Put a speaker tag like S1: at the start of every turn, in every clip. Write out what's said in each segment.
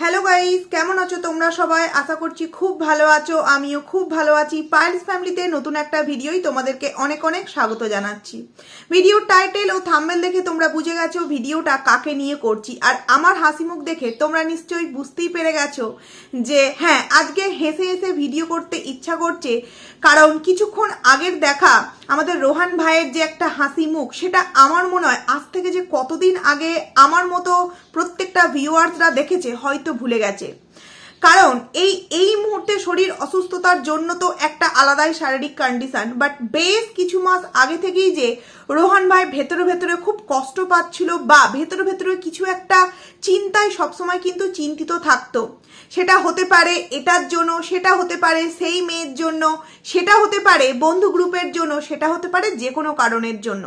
S1: Hello guys কেমন আছো তোমরা সবাই? আশা করছি খুব ভালো আছো। আমিও খুব ভালো আছি। পায়েলস ফ্যামিলিতে নতুন একটা ভিডিওই তোমাদেরকে অনেক অনেক স্বাগত জানাচ্ছি। ভিডিওর টাইটেল ও থাম্বেল দেখে তোমরা বুঝে গেছো ভিডিওটা কাকে নিয়ে করছি। আর আমার হাসি মুখ দেখে তোমরা নিশ্চয়ই বুঝতেই পেরে গেছো যে হ্যাঁ আজকে হেসে হেসে ভিডিও করতে ইচ্ছা করছে। কারণ কিছুক্ষণ আগের দেখা আমাদের রোহান ভাইয়ের যে একটা হাসি মুখ, সেটা আমার মনে হয় আজ থেকে যে কতদিন আগে আমার মতো প্রত্যেকটা ভিউয়ার্সরা দেখেছে, হয়তো ভুলে গেছে। কারণ এই এই মুহূর্তে শরীর অসুস্থতার জন্য তো একটা আলাদাই শারীরিক কন্ডিশন বাট বেশ কিছু মাস আগে থেকেই যে রোহান ভাই ভেতরে ভেতরে খুব কষ্ট পাচ্ছিল বা ভেতরে ভেতরে কিছু একটা চিন্তায় সবসময় কিন্তু চিন্তিত থাকতো। সেটা হতে পারে এটার জন্য, সেটা হতে পারে সেই মেয়ের জন্য, সেটা হতে পারে বন্ধু গ্রুপের জন্য, সেটা হতে পারে যে কোনো কারণের জন্য।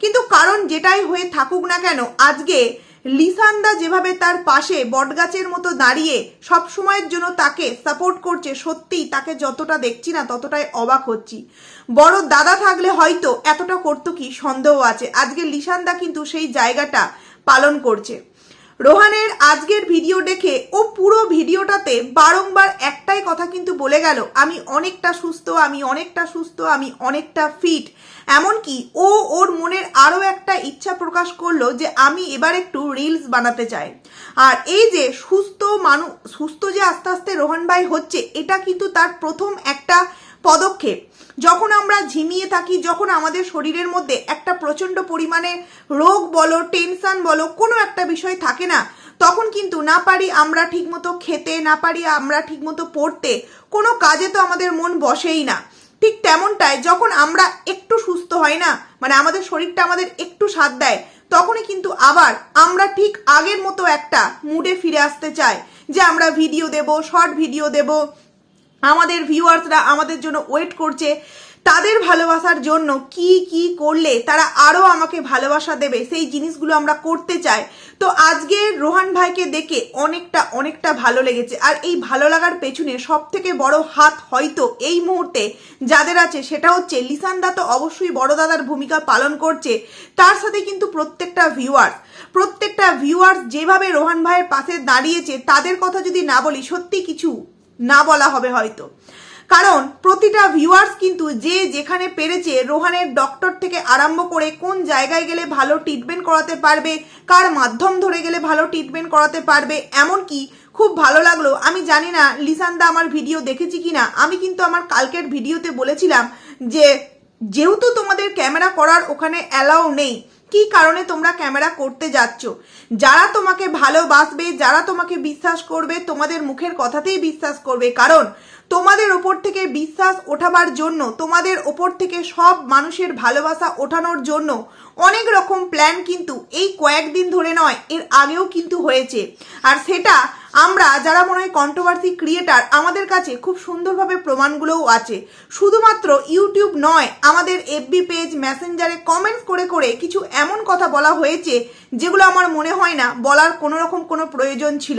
S1: কিন্তু কারণ যেটাই হয়ে থাকুক না কেন, আজকে লিসান্দা যেভাবে তার পাশে বটগাছের মতো দাঁড়িয়ে সব সময়ের জন্য তাকে সাপোর্ট করছে, সত্যিই তাকে যতটা দেখছি না ততটাই অবাক হচ্ছি। বড় দাদা থাকলে হয়তো এতটা করতো কি, সন্দেহ আছে। আজকে লিসান্দা কিন্তু সেই জায়গাটা পালন করছে। রোহানের আজকের ভিডিও দেখে ও পুরো ভিডিওটাতে বারংবার একটাই কথা কিন্তু বলে গেল, আমি অনেকটা সুস্থ, আমি অনেকটা সুস্থ, আমি অনেকটা ফিট এমনকি ও ওর মনের আরও একটা ইচ্ছা প্রকাশ করল যে আমি এবার একটু রিলস বানাতে চাই। আর এই যে সুস্থ মানুষ সুস্থ যে আস্তে আস্তে রোহন ভাই হচ্ছে, এটা কিন্তু তার প্রথম একটা পদক্ষেপ। যখন আমরা ঝিমিয়ে থাকি, যখন আমাদের শরীরের মধ্যে একটা প্রচণ্ড পরিমাণে রোগ বলো, টেনশন বলো, কোনো একটা বিষয় থাকে না, তখন কিন্তু না পারি আমরা ঠিকমতো খেতে, না পারি আমরা ঠিকমতো পড়তে, কোনো কাজে তো আমাদের মন বসেই না। ঠিক তেমনটাই যখন আমরা একটু সুস্থ হয় না মানে আমাদের শরীরটা আমাদের একটু সাথ দেয়, তখনই কিন্তু আবার আমরা ঠিক আগের মতো একটা মুডে ফিরে আসতে চাই যে আমরা ভিডিও দেব শর্ট ভিডিও দেব আমাদের ভিউয়ার্সরা আমাদের জন্য ওয়েট করছে তাদের ভালোবাসার জন্য কি কি করলে তারা আরও আমাকে ভালোবাসা দেবে, সেই জিনিসগুলো আমরা করতে চাই। তো আজকে রোহান ভাইকে দেখে অনেকটা অনেকটা ভালো লেগেছে। আর এই ভালো লাগার পেছনে সব থেকে বড় হাত হয়তো এই মুহূর্তে যাদের আছে সেটা হচ্ছে লিসান দা তো অবশ্যই বড় দাদার ভূমিকা পালন করছে। তার সাথে কিন্তু প্রত্যেকটা ভিউয়ার্স প্রত্যেকটা ভিউয়ার্স যেভাবে রোহান ভাইয়ের পাশে দাঁড়িয়েছে, তাদের কথা যদি না বলি, সত্যি কিছু না বলা হবে হয়তো। কারণ প্রতিটা ভিউয়ার্স কিন্তু যে যেখানে পেরেছে রোহানের ডক্টর থেকে আরম্ভ করে কোন জায়গায় গেলে ভালো ট্রিটমেন্ট করাতে পারবে, কার মাধ্যম ধরে গেলে ভালো ট্রিটমেন্ট করাতে পারবে, এমনকি খুব ভালো লাগল, আমি জানি না লিসান্দা আমার ভিডিও দেখেছি কিনা, আমি কিন্তু আমার কালকের ভিডিওতে বলেছিলাম যে, যেহেতু তোমাদের ক্যামেরা করার ওখানে অ্যালাউ নেই কি কারণে তোমরা ক্যামেরা করতে যাচ্ছ? যারা তোমাকে ভালোবাসবে, যারা তোমাকে বিশ্বাস করবে, তোমাদের মুখের কথাতেই বিশ্বাস করবে। কারণ তোমাদের ওপর থেকে বিশ্বাস ওঠাবার জন্য, তোমাদের ওপর থেকে সব মানুষের ভালোবাসা ওঠানোর জন্য অনেক রকম প্ল্যান কিন্তু এই কয়েকদিন ধরে নয়, এর আগেও কিন্তু হয়েছে। আর সেটা আমরা যারা মনে হয় কন্ট্রোভার্সি ক্রিয়েটার আমাদের কাছে খুব সুন্দরভাবে প্রমাণগুলোও আছে। শুধুমাত্র ইউটিউব নয়, আমাদের এফবি পেজ মেসেঞ্জারে কমেন্টস করে করে কিছু এমন কথা বলা হয়েছে, যেগুলো আমার মনে হয় না বলার কোনো রকম কোনো প্রয়োজন ছিল।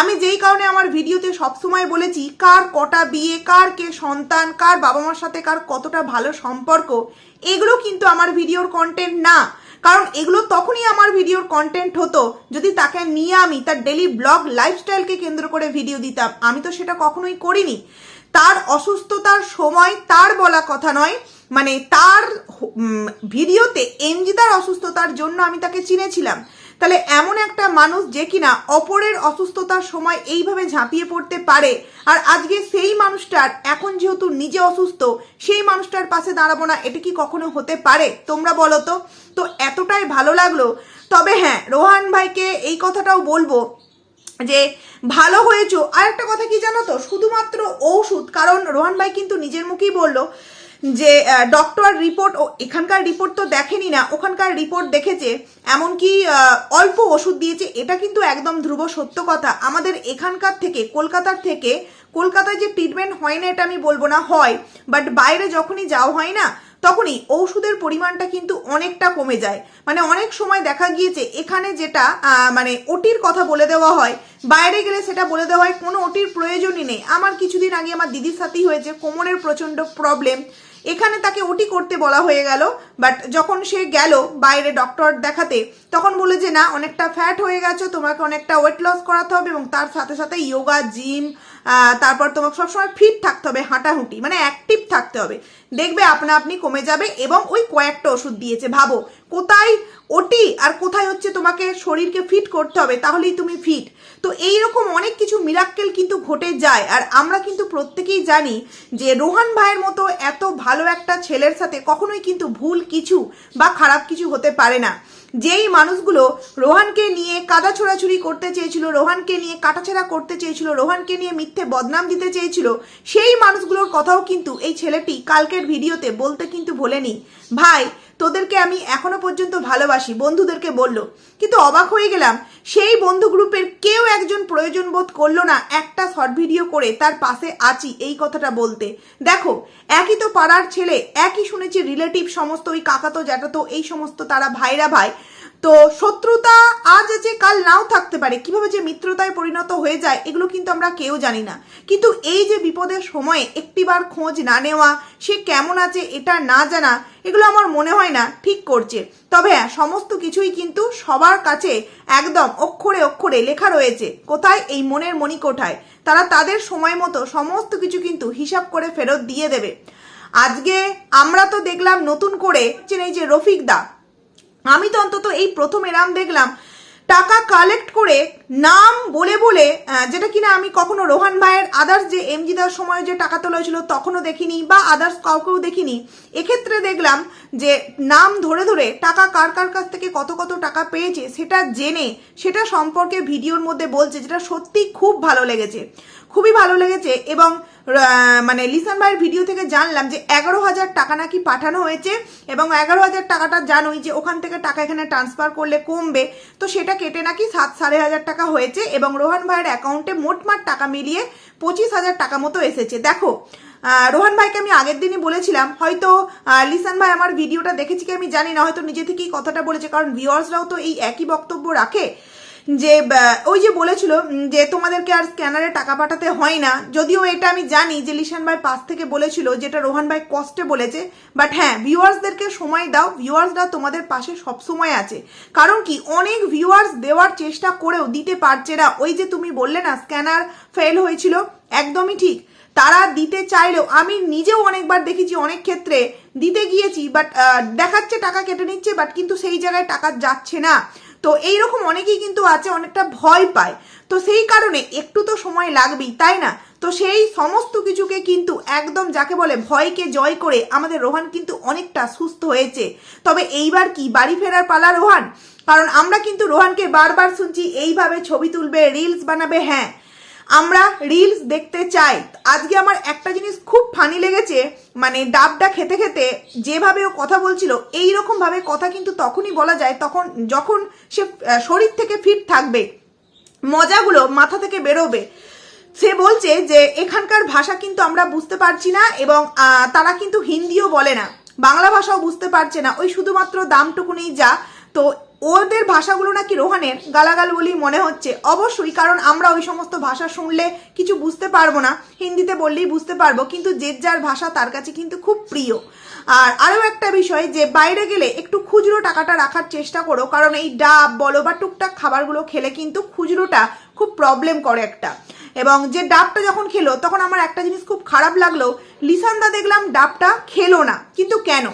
S1: আমি যেই কারণে আমার ভিডিওতে সবসময় বলেছি, কার কটা বিয়ে, কার কে সন্তান, কার বাবা মার সাথে কার কতটা ভালো সম্পর্ক এগুলো কিন্তু আমার ভিডিওর কন্টেন্ট না। কারণ এগুলো তখনই আমার ভিডিওর কন্টেন্ট হতো যদি তাকে নিয়ে আমি তার ডেলি ব্লগ লাইফস্টাইলকে কেন্দ্র করে ভিডিও দিতাম। আমি তো সেটা কখনোই করিনি। তার অসুস্থতার সময় তার বলা কথা নয় মানে তার ভিডিওতে এমজিদার অসুস্থতার জন্য আমি তাকে চিনেছিলাম। তাহলে এমন একটা মানুষ যে কিনা অপরের অসুস্থতার সময় এইভাবে ঝাঁপিয়ে পড়তে পারে। আর আজকে সেই মানুষটার, এখন যেহেতু নিজে অসুস্থ, সেই মানুষটার পাশে দাঁড়াবো না, এটা কি কখনো হতে পারে? তোমরা বলো তো। তো এতটাই ভালো লাগল। তবে হ্যাঁ রোহান ভাইকে এই কথাটাও বলব যে, ভালো হয়েছো। আর একটা কথা কি জানো তো? শুধুমাত্র ঔষধ, কারণ রোহান ভাই কিন্তু নিজের মুখেই বলল যে ডক্টর রিপোর্ট ও এখানকার রিপোর্ট তো দেখেনি না, ওখানকার রিপোর্ট দেখেছে, এমনকি অল্প ওষুধ দিয়েছে, এটা কিন্তু একদম ধ্রুব সত্য কথা। আমাদের এখানকার থেকে, কলকাতার থেকে, কলকাতায় যে ট্রিটমেন্ট হয় না, এটা আমি বলব না, হয় বাট বাইরে যখনই যাওয়া হয় না, তখনই ঔষধের পরিমাণটা কিন্তু অনেকটা কমে যায়। মানে অনেক সময় দেখা গিয়েছে, এখানে যেটা মানে ওটির কথা বলে দেওয়া হয়, বাইরে গেলে সেটা বলে দেওয়া হয়, কোনো ওটির প্রয়োজনই নেই। আমার কিছুদিন আগে আমার দিদির সাথেই হয়েছে, কোমরের প্রচণ্ড প্রবলেম এখানে তাকে ওটি করতে বলা হয়ে গেল বাট যখন সে গেল বাইরে ডক্টর দেখাতে, তখন বলে যে, না, অনেকটা ফ্যাট হয়ে গেছে, তোমাকে অনেকটা ওয়েট লস করাতে হবে এবং তার সাথে সাথে ইয়োগা জিম তারপর তোমাকে সবসময় ফিট থাকতে হবে, হাঁটাহুঁটি মানে অ্যাক্টিভ থাকতে হবে। দেখবে আপনা আপনি কমে যাবে এবং ওই কয়েকটা ওষুধ দিয়েছে। ভাবো, কোথায় ওটি আর কোথায় হচ্ছে তোমাকে শরীরকে ফিট করতে হবে, তাহলেই তুমি ফিট তো এই রকম অনেক কিছু মিরাক্কেল কিন্তু ঘটে যায়। আর আমরা কিন্তু প্রত্যেকেই জানি যে রোহান ভাইয়ের মতো এত ভালো একটা ছেলের সাথে কখনোই কিন্তু ভুল কিছু বা খারাপ কিছু হতে পারে না। যেই মানুষগুলো রোহানকে নিয়ে কাদা ছোড়াছুড়ি করতে চেয়েছিল, রোহানকে নিয়ে কাটাছেড়া করতে চেয়েছিল, রোহানকে নিয়ে মিথ্যে বদনাম দিতে চেয়েছিল, সেই মানুষগুলোর কথাও কিন্তু এই ছেলেটি কালকের ভিডিওতে বলতে কিন্তু ভোলেনি। ভাই, তোদেরকে আমি এখনও পর্যন্ত ভালোবাসি, বন্ধুদেরকে বলল। কিন্তু অবাক হয়ে গেলাম, সেই বন্ধু গ্রুপের কেউ একজন প্রয়োজন বোধ করল না একটা শর্ট ভিডিও করে তার পাশে আছি এই কথাটা বলতে। দেখো, একই তো পাড়ার ছেলে, একই শুনেছি রিলেটিভ সমস্ত ওই কাকাতো জ্যাঠাতো, এই সমস্ত তারা ভাইরা ভাই। তো শত্রুতা থাকতে পারে, কীভাবে যে মিত্রতায় পরিণত হয়ে যায়, এগুলো কিন্তু আমরা কেউ জানি না। কিন্তু এই যে বিপদের সময়ে একটিবার খোঁজ না নেওয়া, সে কেমন আছে এটা না জানা, এগুলো আমার মনে হয় না ঠিক করছে। তবে হ্যাঁ সমস্ত কিছুই কিন্তু সবার কাছে একদম অক্ষরে অক্ষরে লেখা রয়েছে, কোথায়? এই মনের মণিকোঠায়। তারা তাদের সময় মতো সমস্ত কিছু কিন্তু হিসাব করে ফেরত দিয়ে দেবে। আজকে আমরা তো দেখলাম নতুন করে যে এই যে রফিক দা, আমি তো অন্তত এই প্রথম এরাম দেখলাম টাকা কালেক্ট করে নাম বলে বলে যেটা কিনা আমি কখনো রোহান ভাইয়ের আদার্স যে এমজি দেওয়ার সময় যে টাকা তোলা হয়েছিল তখনও দেখিনি বা আদার্স কাউকেও দেখিনি। এক্ষেত্রে দেখলাম যে নাম ধরে ধরে টাকা কার কার কাছ থেকে কত কত টাকা পেয়েছে সেটা জেনে, সেটা সম্পর্কে ভিডিওর মধ্যে বলছে, যেটা সত্যি খুব ভালো লেগেছে। খুবই ভালো লেগেছে এবং মানে লিসান ভাইয়ের ভিডিও থেকে জানলাম যে এগারো হাজার টাকা নাকি পাঠানো হয়েছে এবং এগারো হাজার টাকাটা জানোই যে ওখান থেকে টাকা এখানে ট্রান্সফার করলে কমবে। তো সেটা কেটে নাকি সাত সাড়ে হাজার টাকা হয়েছে এবং রোহান ভাইয়ের অ্যাকাউন্টে মোটমাট টাকা মিলিয়ে পঁচিশ হাজার টাকা মতো এসেছে। দেখো রোহান ভাইকে আমি আগের দিনই বলেছিলাম, হয়তো লিসান ভাই আমার ভিডিওটা দেখেছি কি আমি জানি না, হয়তো নিজে থেকেই কথাটা বলেছে, কারণ ভিউয়ার্সরাও তো এই একই বক্তব্য রাখে। যে ওই যে বলেছিল যে তোমাদেরকে আর স্ক্যানারে টাকা পাঠাতে হয় না। যদিও এটা আমি জানি যে লিশান ভাই পাশ থেকে বলেছিল, যেটা রোহান ভাই কষ্টে বলেছে। বাট হ্যাঁ ভিউয়ার্সদেরকে সময় দাও, ভিউয়ার্সরা তোমাদের পাশে সব সময় আছে। কারণ কি, অনেক ভিউয়ার্স দেওয়ার চেষ্টা করেও দিতে পারছে না। ওই যে তুমি বললে না, স্ক্যানার ফেল হয়েছিল, একদমই ঠিক। তারা দিতে চাইলেও, আমি নিজেও অনেকবার দেখেছি, অনেক ক্ষেত্রে দিতে গিয়েছি, বাট দেখাচ্ছে, টাকা কেটে নিচ্ছে, বাট কিন্তু সেই জায়গায় টাকা যাচ্ছে না। তো এইরকম অনেকেই কিন্তু আছে, অনেকটা ভয় পায়। তো সেই কারণে একটু তো সময় লাগবেই, তাই না? তো সেই সমস্ত কিছুকে কিন্তু একদম যাকে বলে ভয়কে জয় করে আমাদের রোহান কিন্তু অনেকটা সুস্থ হয়েছে। তবে এইবার কি, বাড়ি ফেরার পালা রোহান? কারণ আমরা কিন্তু রোহানকে বারবার শুনছি, এইভাবে ছবি তুলবে রিলস বানাবে হ্যাঁ। আমরা রিলস দেখতে চাই। আজকে আমার একটা জিনিস খুব ফানি লেগেছে মানে ডাবটা খেতে খেতে যেভাবে ও কথা বলছিল এই ভাবে কথা কিন্তু তখনই বলা যায় তখন যখন সে শরীর থেকে ফিট থাকবে, মজাগুলো মাথা থেকে বেরোবে। সে বলছে যে, এখানকার ভাষা কিন্তু আমরা বুঝতে পারছি না এবং তারা কিন্তু হিন্দিও বলে না। বাংলা ভাষাও বুঝতে পারছে না। ওই শুধুমাত্র দামটুকুনেই যা। তো ওদের ভাষাগুলো নাকি রোহানের গালাগাল বলি মনে হচ্ছে। অবশ্যই, কারণ আমরা ওই সমস্ত ভাষা শুনলে কিছু বুঝতে পারব না। হিন্দিতে বললেই বুঝতে পারব, কিন্তু যে যার ভাষা তার কাছে কিন্তু খুব প্রিয়। আর আরও একটা বিষয় যে, বাইরে গেলে একটু খুচরো টাকাটা রাখার চেষ্টা করো, কারণ এই ডাব বলো বা টুকটাক খাবারগুলো খেলে কিন্তু খুচরোটা খুব প্রবলেম করে একটা। এবং যে ডাবটা যখন খেলো, তখন আমার একটা জিনিস খুব খারাপ লাগল, লিসানদা দেখলাম ডাবটা খেলো না। কিন্তু কেন?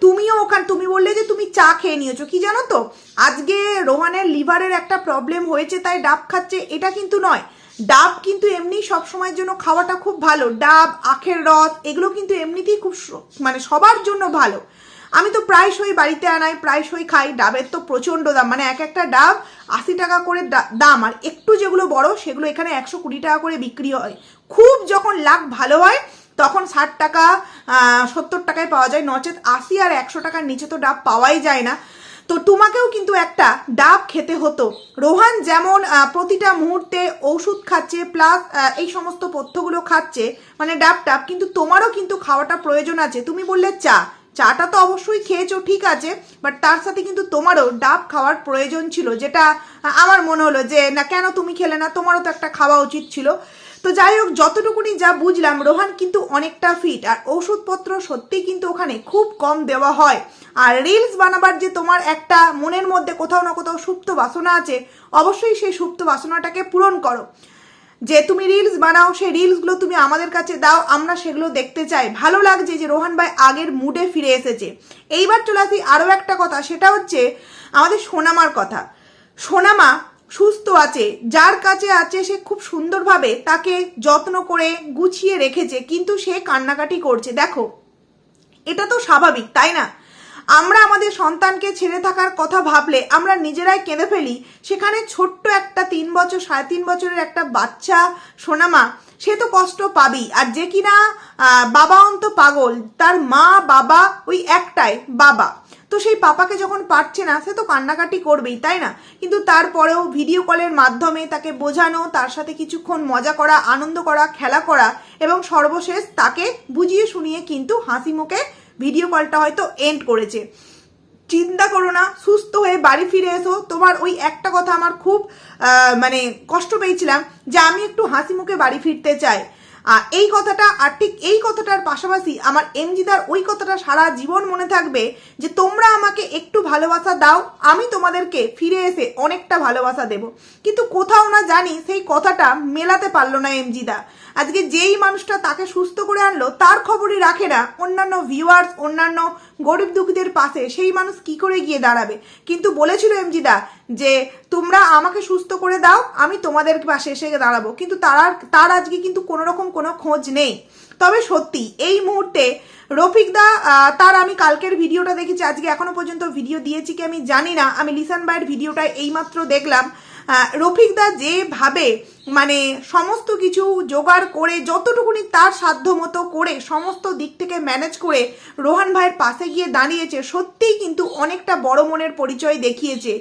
S1: তুমিও ওখান, তুমি বললে যে তুমি চা খেয়ে নিয়েছো। কি জানো তো? আজকে রোহানের লিভারের একটা প্রবলেম হয়েছে, তাই ডাব খাচ্ছে। এটা কিন্তু নয়। ডাব কিন্তু এমনি সব সময়ের জন্য খাওয়াটা খুব ভালো। ডাব, আখের রস, এগুলো কিন্তু এমনিতেই খুব মানে সবার জন্য ভালো। আমি তো প্রায়শই বাড়িতে আনাই, প্রায়শই খাই। ডাবের তো প্রচণ্ড দাম। মানে এক একটা ডাব আশি টাকা করে দাম। আর একটু যেগুলো বড়, সেগুলো এখানে একশো কুড়ি টাকা করে বিক্রি হয়। খুব যখন লাখ ভালো হয় তখন ষাট টাকা সত্তর টাকায় পাওয়া যায়। নচেত আশি আর একশো টাকার নিচে তো ডাব পাওয়াই যায় না। তো তোমাকেও কিন্তু একটা ডাব খেতে হতো। রোহান যেমন প্রতিটা মুহূর্তে ওষুধ খাচ্ছে প্লাস এই সমস্ত পথ্যগুলো খাচ্ছে মানে ডাব টাব, কিন্তু তোমারও কিন্তু খাওয়াটা প্রয়োজন আছে। তুমি বললে চা। চাটা তো অবশ্যই খেয়েছো, ঠিক আছে বাট তার সাথে কিন্তু তোমারও ডাব খাওয়ার প্রয়োজন ছিল, যেটা আমার মনে হলো যে, না, কেন তুমি খেলে না? তোমারও তো একটা খাওয়া উচিত ছিল। তো যাই হোক, যতটুকুনি যা বুঝলাম, রোহান কিন্তু অনেকটা ফিট আর ওষুধপত্র সত্যিই কিন্তু ওখানে খুব কম দেওয়া হয়। আর রিলস বানাবার যে তোমার একটা মনের মধ্যে কোথাও না কোথাও সুপ্ত বাসনা আছে, অবশ্যই সেই সুপ্ত বাসনাটাকে পূরণ করো। যে তুমি রিলস বানাও, সেই রিলসগুলো তুমি আমাদের কাছে দাও, আমরা সেগুলো দেখতে চাই। ভালো লাগছে যে রোহান ভাই আগের মুডে ফিরে এসেছে। এইবার চলে আসি আরও একটা কথা, সেটা হচ্ছে আমাদের সোনামার কথা। সোনামা সুস্থ আছে, যার কাছে আছে সে খুব সুন্দরভাবে তাকে যত্ন করে গুছিয়ে রেখেছে, কিন্তু সে কান্নাকাটি করছে। দেখো, এটা তো স্বাভাবিক, তাই না? আমরা আমাদের সন্তানকে ছেড়ে থাকার কথা ভাবলে আমরা নিজেরাই কেঁদে ফেলি। সেখানে ছোট্ট একটা তিন বছর, সাড়ে তিন বছরের একটা বাচ্চা সোনামা, সে তো কষ্ট পাবেই। আর যে কিনা বাবা অন্ত পাগল, তার মা, বাবা ওই একটাই বাবা। তো সেই পাপাকে যখন পারছে না, সে তো কান্নাকাটি করবেই, তাই না? কিন্তু তারপরেও ভিডিও কলের মাধ্যমে তাকে বোঝানো, তার সাথে কিছুক্ষণ মজা করা, আনন্দ করা, খেলা করা, এবং সর্বশেষ তাকে বুঝিয়ে শুনিয়ে কিন্তু হাসি মুখে ভিডিও কলটা হয়তো এন্ড করেছে। চিন্তা করো না, সুস্থ হয়ে বাড়ি ফিরে এসো। তোমার ওই একটা কথা আমার খুব মানে কষ্ট পেয়েছিলাম যে আমি একটু হাসি মুখে বাড়ি ফিরতে চাই। এই কথাটা, আর ঠিক এই কথাটার পাশাপাশি আমার এমজিদার ওই কথাটা সারা জীবন মনে থাকবে যে, তোমরা আমাকে একটু ভালোবাসা দাও, আমি তোমাদেরকে ফিরে এসে অনেকটা ভালোবাসা দেব। কিন্তু কোথাও না জানি সেই কথাটা মেলাতে পারল না এমজিদা আজকে যেই মানুষটা তাকে সুস্থ করে আনলো, তার খবরই রাখে না অন্যান্য ভিউয়ার্স অন্যান্য গরিব দুঃখীদের পাশে। সেই মানুষ কি করে গিয়ে দাঁড়াবে? কিন্তু বলেছিল এমজিদা যে তোমরা আমাকে সুস্থ করে দাও, আমি তোমাদের পাশে এসে দাঁড়াবো। কিন্তু তারা, তার আজকে কিন্তু কোনো রকম কোনো খোঁজ নেই। তবে সত্যি, এই মুহূর্তে রফিকদা দা তার আমি কালকের ভিডিওটা দেখেছি, আজকে এখনও পর্যন্ত ভিডিও দিয়েছি কি আমি জানি না। আমি লিসান বাইয়ের ভিডিওটা এইমাত্র দেখলাম। রফিকদা যেভাবে মানে সমস্ত কিছু জোগাড় করে, যতটুকুনি তার সাধ্য মতো করে সমস্ত দিক থেকে ম্যানেজ করে রোহান ভাইয়ের পাশে গিয়ে দাঁড়িয়েছে, সত্যিই কিন্তু অনেকটা বড় মনের পরিচয় দেখিয়েছে।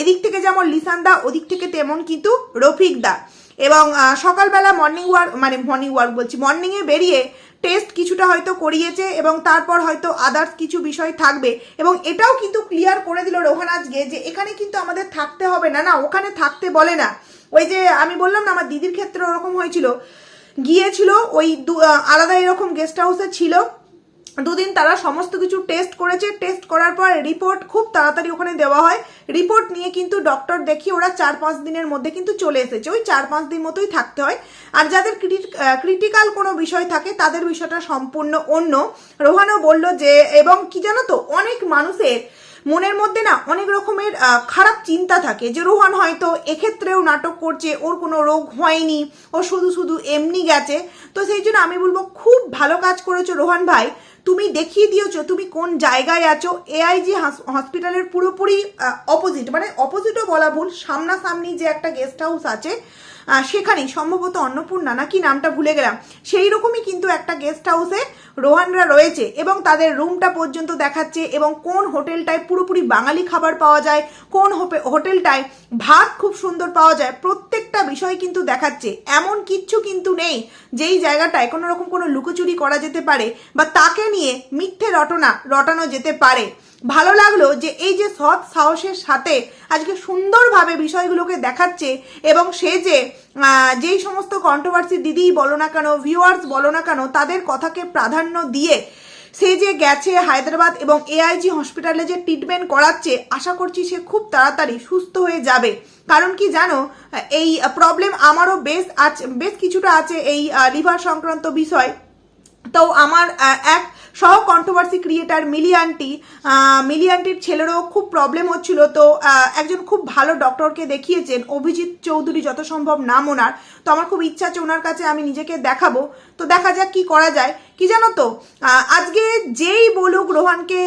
S1: এদিক থেকে যেমন লিসানদা ওদিক থেকে তেমন কিন্তু রফিকদা। এবং সকালবেলা মর্নিং ওয়ার্ক মানে মর্নিং ওয়ার্ক বলছি মর্নিংয়ে বেরিয়ে টেস্ট কিছুটা হয়তো করিয়েছে এবং তারপর হয়তো আদার্স কিছু বিষয় থাকবে। এবং এটাও কিন্তু ক্লিয়ার করে দিল রোহান আজকে যে এখানে কিন্তু আমাদের থাকতে হবে না না, ওখানে থাকতে বলে না। ওই যে আমি বললাম না, আমার দিদির ক্ষেত্রে ওরকম হয়েছিল। গিয়েছিল ওই আলাদা এরকম গেস্ট হাউসে ছিল। দুদিন তারা সমস্ত কিছু টেস্ট করেছে। টেস্ট করার পর রিপোর্ট খুব তাড়াতাড়ি ওখানে দেওয়া হয়। রিপোর্ট নিয়ে কিন্তু ডক্টর দেখি ওরা চার পাঁচ দিনের মধ্যে কিন্তু চলে এসেছে। ওই চার পাঁচ দিন মতোই থাকতে হয়। আর যাদের ক্রিটিক্যাল কোনো বিষয় থাকে, তাদের বিষয়টা সম্পূর্ণ অন্য। রোহানও বলল যে, এবং কি জানো তো, অনেক মানুষের মনের মধ্যে না অনেক রকমের খারাপ চিন্তা থাকে যে রোহান হয়তো এক্ষেত্রেও নাটক করছে, ওর কোনো রোগ হয়নি, ও শুধু শুধু এমনি গেছে। তো সেই জন্য আমি বলব, খুব ভালো কাজ করেছ রোহান ভাই। তুমি দেখিয়ে দিয়েছ, তুমি কোন জায়গায় আছো? এআইজি হসপিটালের পুরোপুরি অপোজিট মানে অপোজিটও বলা ভুল, সামনাসামনি যে একটা গেস্ট হাউস আছে সেখানেই সম্ভবত অন্নপূর্ণা নাকি নামটা ভুলে গেলাম। সেই রকমই কিন্তু একটা গেস্ট হাউসে রোহানরা রয়েছে এবং তাদের রুমটা পর্যন্ত দেখাচ্ছে এবং কোন হোটেলটায় পুরোপুরি বাঙালি খাবার পাওয়া যায়, কোন হোটেলটায় ভাত খুব সুন্দর পাওয়া যায়, প্রত্যেকটা বিষয় কিন্তু দেখাচ্ছে। এমন কিচ্ছু কিন্তু নেই যেই জায়গাটায় কোনো রকম কোনো লুকোচুরি করা যেতে পারে বা তাকে নিয়ে মিথ্যে রটনা, রটানো যেতে পারে। ভালো লাগল যে এই যে সৎ সাহসের সাথে আজকে সুন্দরভাবে বিষয়গুলোকে দেখাচ্ছে এবং সে যে যেই সমস্ত কন্ট্রোভার্সি দিদিই বলো না কেন ভিউয়ার্স বলো না কেন, তাদের কথাকে প্রাধান্য দিয়ে সে যে গেছে হায়দ্রাবাদ এবং এআইজি হসপিটালে যে ট্রিটমেন্ট করাচ্ছে, আশা করছি সে খুব তাড়াতাড়ি সুস্থ হয়ে যাবে। কারণ কি জানো, এই প্রবলেম আমারও বেশ আছে বেশ কিছুটা আছে এই লিভার সংক্রান্ত বিষয়। তো আমার এক সহ কন্ট্রোভার্সি ক্রিয়েটার মিলিয়ান্টি আন্টি আহ, মিলি আন্টির ছেলেরও খুব প্রবলেম হচ্ছিল। তো একজন খুব ভালো ডক্টরকে দেখিয়েছেন অভিজিৎ চৌধুরী যত সম্ভব নাম ওনার। তো আমার খুব ইচ্ছা আছে ওনার কাছে আমি নিজেকে দেখাবো। তো দেখা যাক কি করা যায়। কি জানো তো? আজকে যেই বলুক রোহানকে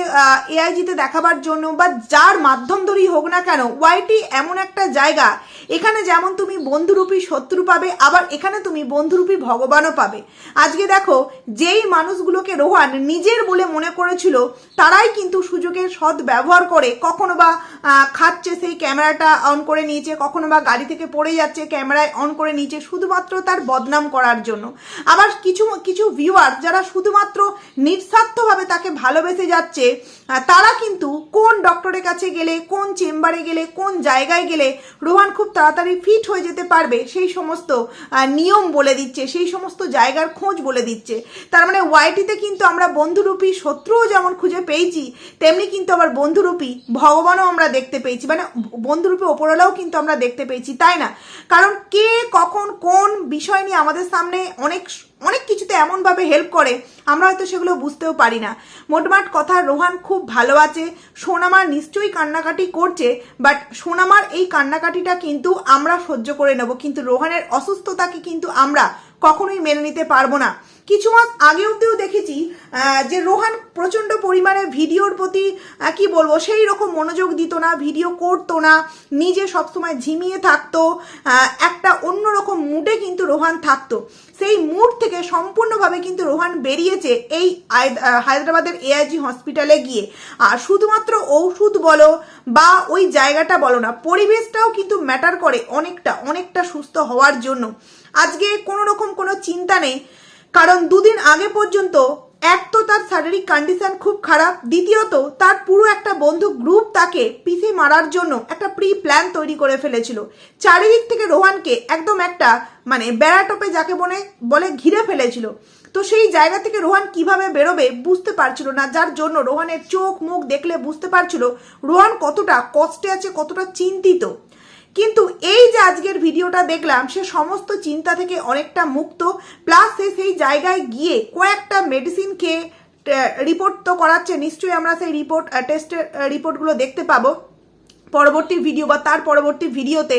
S1: এআইজিতে দেখাবার জন্য বা যার মাধ্যম ধরেই হোক না কেন ওয়াইটি এমন একটা জায়গা। এখানে যেমন তুমি বন্ধুরূপী শত্রু পাবে, আবার এখানে তুমি বন্ধুরূপী ভগবানও পাবে। আজকে দেখো, যেই মানুষগুলোকে রোহান নিজের বলে মনে করেছিল, তারাই কিন্তু সুযোগের সৎ ব্যবহার করে কখনো বা খাচ্ছে সেই ক্যামেরাটা অন করে নিয়েছে, কখনো বা গাড়ি থেকে পড়ে যাচ্ছে ক্যামেরায় অন করে নিয়েছে, শুধুমাত্র তার বদনাম করার জন্য। আবার কিছু কিছু ভিউয়ার যারা শুধুমাত্র নিঃস্বার্থভাবে তাকে ভালোবেসে যাচ্ছে তারা কিন্তু কোন ডক্টরের কাছে গেলে, কোন চেম্বারে গেলে, কোন জায়গায় গেলে রোহান খুব তাড়াতাড়ি ফিট হয়ে যেতে পারবে, সেই সমস্ত নিয়ম বলে দিচ্ছে, সেই সমস্ত জায়গার খোঁজ বলে দিচ্ছে। তার মানে ওয়াইটিতে কিন্তু আমরা বন্ধুরূপী শত্রুও যেমন খুঁজে পেয়েছি, তেমনি কিন্তু আবার বন্ধুরূপী ভগবানও আমরা দেখতে পেয়েছি মানে বন্ধুরূপী ওপরওয়ালাও কিন্তু আমরা দেখতে পেয়েছি, তাই না? কারণ কে, কখন, কোন বিষয় নিয়ে আমাদের সামনে অনেক অনেক কিছুতে এমনভাবে হেল্প করে, আমরা হয়তো সেগুলো বুঝতেও পারি না। মোটমাট কথা রোহান খুব ভালো আছে, সোনামার নিশ্চয়ই কান্নাকাটি করছে বাট সোনামার এই কান্নাকাটিটা কিন্তু আমরা সহ্য করে নেব, কিন্তু রোহানের অসুস্থতাকে কিন্তু আমরা কখনোই মেনে নিতে পারব না। কিছু মাস আগে অব্দিও দেখেছি যে রোহান প্রচণ্ড পরিমাণে ভিডিওর প্রতি কি বলব, সেই রকম মনোযোগ দিত না, ভিডিও করতো না, নিজে সবসময় ঝিমিয়ে থাকতো একটা অন্যরকম মুডে কিন্তু রোহান থাকতো। সেই মুড থেকে সম্পূর্ণভাবে কিন্তু রোহান বেরিয়েছে এই হায়দ্রাবাদের এআইজি হসপিটালে গিয়ে। আর শুধুমাত্র ঔষধ বলো বা ওই জায়গাটা বলো না, পরিবেশটাও কিন্তু ম্যাটার করে অনেকটা অনেকটা সুস্থ হওয়ার জন্য। আজকে কোনো রকম কোনো চিন্তা নেই। কারণ দুদিন আগে পর্যন্ত এক তো তার শারীরিক কন্ডিশন খুব খারাপ, দ্বিতীয়ত তার পুরো একটা বন্ধু গ্রুপ তাকে পিছে মারার জন্য একটা প্রি প্ল্যান তৈরি করে ফেলেছিল। চারিদিক থেকে রোহানকে একদম একটা মানে বেড়াটোপে যাকে বলে বলে ঘিরে ফেলেছিল। তো সেই জায়গা থেকে রোহান কীভাবে বেরোবে বুঝতে পারছিল না, যার জন্য রোহানের চোখ মুখ দেখলে বুঝতে পারছিল রোহান কতটা কষ্টে আছে, কতটা চিন্তিত। কিন্তু এই যে আজকের ভিডিওটা দেখলাম, সে সমস্ত চিন্তা থেকে অনেকটা মুক্ত প্লাস সে সেই জায়গায় গিয়ে কয়েকটা মেডিসিন খেয়ে রিপোর্ট তো করাচ্ছে, নিশ্চয়ই আমরা সেই রিপোর্ট টেস্টের রিপোর্টগুলো দেখতে পাবো পরবর্তী ভিডিও বা তার পরবর্তী ভিডিওতে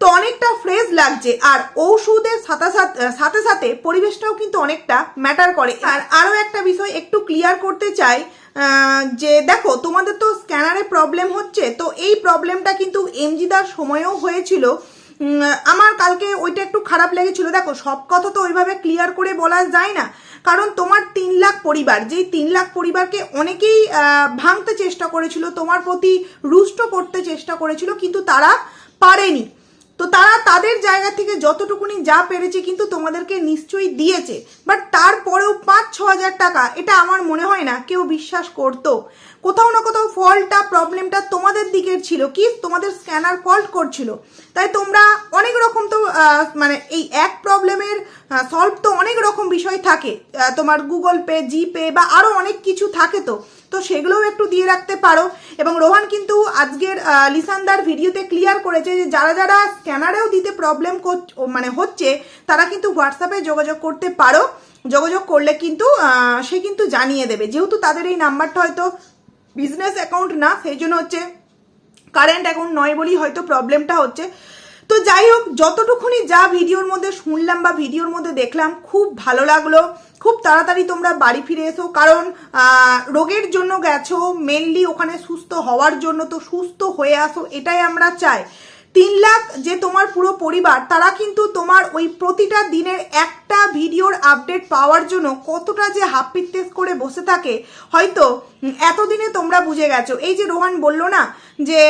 S1: তো। অনেকটা ফ্রেশ লাগছে, আর ঔষধের সাথে সাথে সাথে পরিবেশটাও কিন্তু অনেকটা ম্যাটার করে। আর আরও একটা বিষয় একটু ক্লিয়ার করতে চাই যে দেখো, তোমাদের তো স্ক্যানারে প্রবলেম হচ্ছে, তো এই প্রবলেমটা কিন্তু এমজিদার সময়েও হয়েছিল। আমার কালকে ওইটা একটু খারাপ লেগেছিল। দেখো, সব কথা তো ওইভাবে ক্লিয়ার করে বলা যায় না। কারণ তোমার তিন লাখ পরিবার, যেই তিন লাখ পরিবারকে অনেকেই ভাঙতে চেষ্টা করেছিল, তোমার প্রতি রুষ্ট করতে চেষ্টা করেছিল, কিন্তু তারা পারেনি। তো তারা তাদের জায়গা থেকে যতটুকুনি যা পেরেছে কিন্তু তোমাদেরকে নিশ্চয়ই দিয়েছে। বাট তারপরেও পাঁচ, ছ হাজার টাকা, এটা আমার মনে হয় না, কেউ বিশ্বাস করতো। কোথাও না কোথাও ফল্টটা প্রবলেমটা তোমাদের দিকের ছিল। কি? তোমাদের স্ক্যানার ফল্ট করছিল। তাই তোমরা অনেক রকম তো মানে এই এক প্রবলেমের সলভ তো অনেক রকম বিষয় থাকে। তোমার গুগল পে জিপে বা আরও অনেক কিছু থাকে তো। তো সেগুলোও একটু দিয়ে রাখতে পারো। এবং রোহান কিন্তু আজকের লিসানদার ভিডিওতে ক্লিয়ার করেছে যে যারা যারা স্ক্যানারেও দিতে প্রবলেম মানে হচ্ছে, তারা কিন্তু হোয়াটসঅ্যাপে যোগাযোগ করতে পারো। যোগাযোগ করলে কিন্তু সে কিন্তু জানিয়ে দেবে। যেহেতু তাদের এই নাম্বারটা হয়তো বিজনেস অ্যাকাউন্ট না, সেই জন্য হচ্ছে কারেন্ট অ্যাকাউন্ট নয় বলেই হয়তো প্রবলেমটা হচ্ছে। তো যাই হোক, যতটুকুনি যা ভিডিওর মধ্যে শুনলাম বা ভিডিওর মধ্যে দেখলাম, খুব ভালো লাগল। খুব তাড়াতাড়ি তোমরা বাড়ি ফিরে এসো, কারণ রোগের জন্য গেছো মেনলি ওখানে সুস্থ হওয়ার জন্য তো সুস্থ হয়ে আসো, এটাই আমরা চাই। তিন লাখ যে তোমার পুরো পরিবার, তারা কিন্তু তোমার ওই প্রতিটা দিনের একটা ভিডিওর আপডেট পাওয়ার জন্য কতটা যে হাফ হাপ্পিত্তেস করে বসে থাকে, হয়তো এতদিনে তোমরা বুঝে গেছো। এই যে রোহান বলল না যে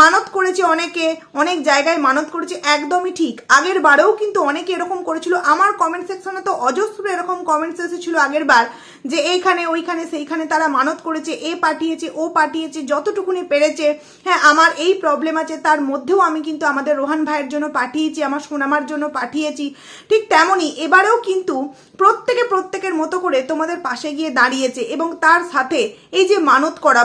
S1: মানত করেছে অনেকে, অনেক জায়গায় মানত করেছে, একদমই ঠিক। আগের বারেও কিন্তু অনেকে এরকম করেছিল। আমার কমেন্ট সেকশনে তো অজস্র এরকম কমেন্টস এসেছিল আগের বার, যে এইখানে, ওইখানে, সেইখানে তারা মানত করেছে, এ পাঠিয়েছে, ও পাঠিয়েছে, যতটুকুনি পেরেছে। হ্যাঁ আমার এই প্রবলেম আছে, তার মধ্যেও আমি কিন্তু আমাদের রোহান ভাইয়ের জন্য পাঠিয়েছি, আমার সোনামার জন্য পাঠিয়েছি। ঠিক তেমনই এবারেও কিন্তু প্রত্যেকে প্রত্যেকের মতো করে তোমাদের পাশে গিয়ে দাঁড়িয়েছে এবং তার সাথে এই যে মানত করা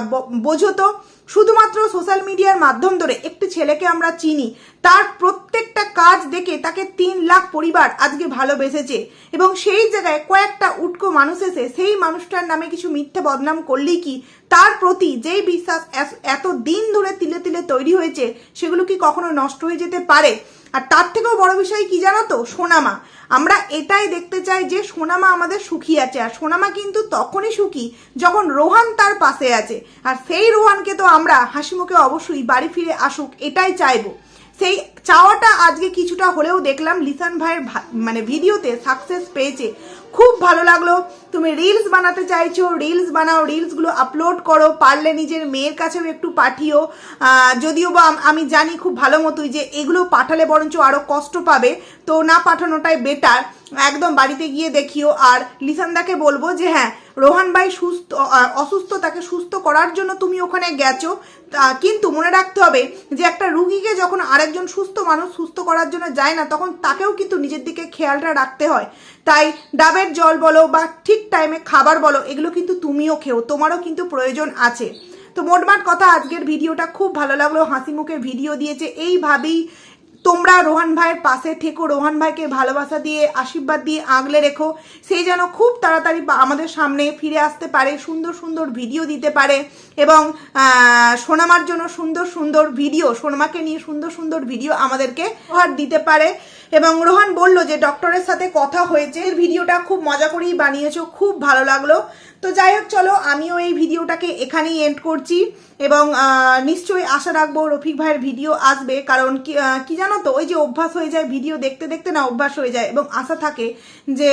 S1: বোঝো তো, শুধুমাত্র সোশ্যাল মিডিয়ার মাধ্যম ধরে একটি ছেলেকে আমরা চিনি, তার প্রত্যেকটা কাজ দেখে তাকে তিন লাখ পরিবার আজকে ভালোবেসেছে এবং সেই জায়গায় কয়েকটা উটকো মানুষ এসে সেই মানুষটার নামে কিছু মিথ্যে বদনাম করলেই কি তার প্রতি যেই বিশ্বাস এত দিন ধরে তিলে তিলে তৈরি হয়েছে সেগুলো কি কখনো নষ্ট হয়ে যেতে পারে? আর তার থেকেও বড় বিষয় কি জানো তো, সোনামা। আমরা এটাই দেখতে চাই যে সোনামা আমাদের সুখী আছে, আর সোনামা কিন্তু তখনই সুখী যখন রোহান তার পাশে আছে। আর সেই রোহানকে তো আমরা হাসি মুখে অবশ্যই বাড়ি ফিরে আসুক, এটাই চাইব। সেই চাওয়াটা আজকে কিছুটা হলেও দেখলাম লিসান ভাইয়ের মানে ভিডিওতে সাকসেস পেয়েছে। খুব ভালো লাগল। তুমি রিলস বানাতে চাইছো রিলস বানাও রিলসগুলো আপলোড করো, পারলে নিজের মেয়ের কাছেও একটু পাঠিও। যদিও বা আমি জানি খুব ভালো মতোই যে এগুলো পাঠালে বরঞ্চ আরও কষ্ট পাবে। তো না পাঠানোটাই বেটার একদম বাড়িতে গিয়ে দেখিও। আর লিসানদাকে বলব যে হ্যাঁ রোহান ভাই সুস্থ অসুস্থ তাকে সুস্থ করার জন্য তুমি ওখানে গেছো। কিন্তু মনে রাখতে হবে যে, একটা রুগীকে যখন আরেকজন সুস্থ মানুষ সুস্থ করার জন্য যায় না, তখন তাকেও কিন্তু নিজের দিকে খেয়ালটা রাখতে হয়। তাই ডাবের জল বলো বা ঠিক টাইমে খাবার বলো, এগুলো কিন্তু তুমিও খেও, তোমারও কিন্তু প্রয়োজন আছে। তো মোটমাট কথা, আজকের ভিডিওটা খুব ভালো লাগল। হাসি মুখের ভিডিও দিয়েছে, এইভাবেই তোমরা রোহান ভাইয়ের পাশে থেকো, রোহান ভাইকে ভালোবাসা দিয়ে, আশীর্বাদ দিয়ে আগলে রেখো। সেই যেন খুব তাড়াতাড়ি আমাদের সামনে ফিরে আসতে পারে, সুন্দর সুন্দর ভিডিও দিতে পারে এবং সোনামার জন্য সুন্দর সুন্দর ভিডিও, সোনামাকে নিয়ে সুন্দর সুন্দর ভিডিও আমাদেরকে দিতে পারে। এবং রোহান বলল যে ডক্টরের সাথে কথা হয়েছে। ভিডিওটা খুব মজা করেই বানিয়েছো, খুব ভালো লাগল। তো যাই হোক, চলো, আমিও এই ভিডিওটাকে এখানেই এন্ড করছি এবং নিশ্চয়ই আশা রাখব রফিক ভাইয়ের ভিডিও আসবে। কারণ কি জানো তো, ওই যে অভ্যাস হয়ে যায়, ভিডিও দেখতে দেখতে না অভ্যাস হয়ে যায় এবং আশা থাকে যে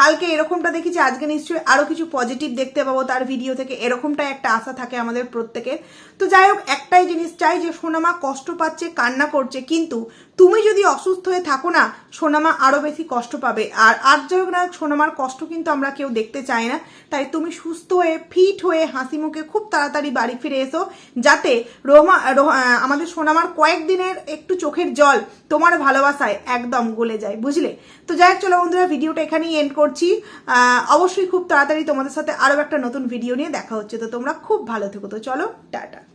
S1: কালকে এরকমটা দেখেছি, আজকে নিশ্চয়ই আরও কিছু পজিটিভ দেখতে পাবো, তার ভিডিও থেকে এরকমটাই একটা আশা থাকে আমাদের প্রত্যেকের। তো যাই হোক, একটাই জিনিস চাই যে সোনামা কষ্ট পাচ্ছে, কান্না করছে, কিন্তু তুমি যদি অসুস্থ হয়ে থাকো না, সোনামা আরও বেশি কষ্ট পাবে। আর আর যাই না সোনামার কষ্ট কিন্তু আমরা কেউ দেখতে চাই না। তাই তুমি সুস্থ হয়ে, ফিট হয়ে, হাসি মুখে খুব তাড়াতাড়ি বাড়ি ফিরে এসো, যাতে রোমা আমাদের সোনামার কয়েকদিনের একটু চোখের জল তোমার ভালোবাসায় একদম গলে যায়, বুঝলে? তো যাই হোক, চলো বন্ধুরা, ভিডিওটা এখানেই এন্ড করছি। অবশ্যই খুব তাড়াতাড়ি তোমাদের সাথে আরও একটা নতুন ভিডিও নিয়ে দেখা হচ্ছে। তো তোমরা খুব ভালো থেকো। তো চলো, টাটা।